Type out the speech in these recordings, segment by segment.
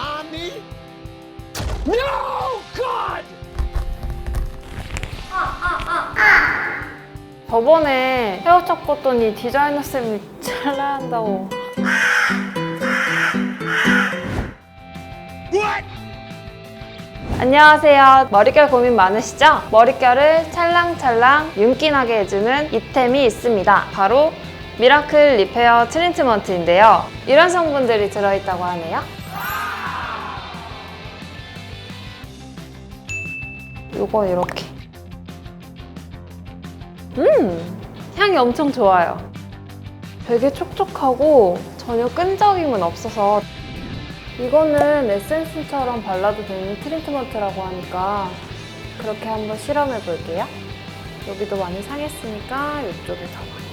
Nani? No! God! 저번에 헤어 껐더니 디자이너 쌤이 잘라한다고. What? 안녕하세요. 머릿결 고민 많으시죠? 머릿결을 찰랑찰랑 윤기나게 해주는 이템이 있습니다. 바로 미라클 리페어 트리트먼트인데요. 이런 성분들이 들어있다고 하네요. 요거 이렇게. 음! 향이 엄청 좋아요. 되게 촉촉하고 전혀 끈적임은 없어서 이거는 에센스처럼 발라도 되는 트리트먼트라고 하니까 그렇게 한번 실험해 볼게요. 여기도 많이 상했으니까 이쪽에 더 많이.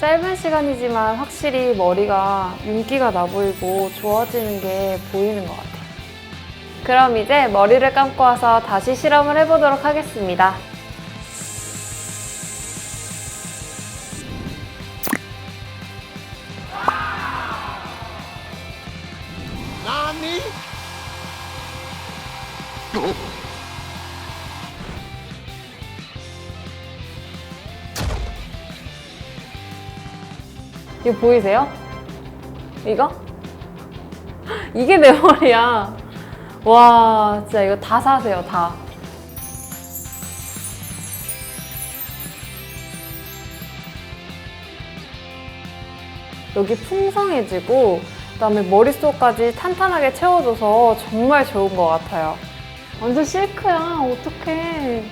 짧은 시간이지만 확실히 머리가 윤기가 나 보이고 좋아지는 게 보이는 것 같아요. 그럼 이제 머리를 감고 와서 다시 실험을 해보도록 하겠습니다. 이거 보이세요? 이거? 이게 내 머리야. 와, 진짜 이거 다 사세요, 다. 여기 풍성해지고, 그다음에 머릿속까지 탄탄하게 채워줘서 정말 좋은 것 같아요. 완전 실크야, 어떡해.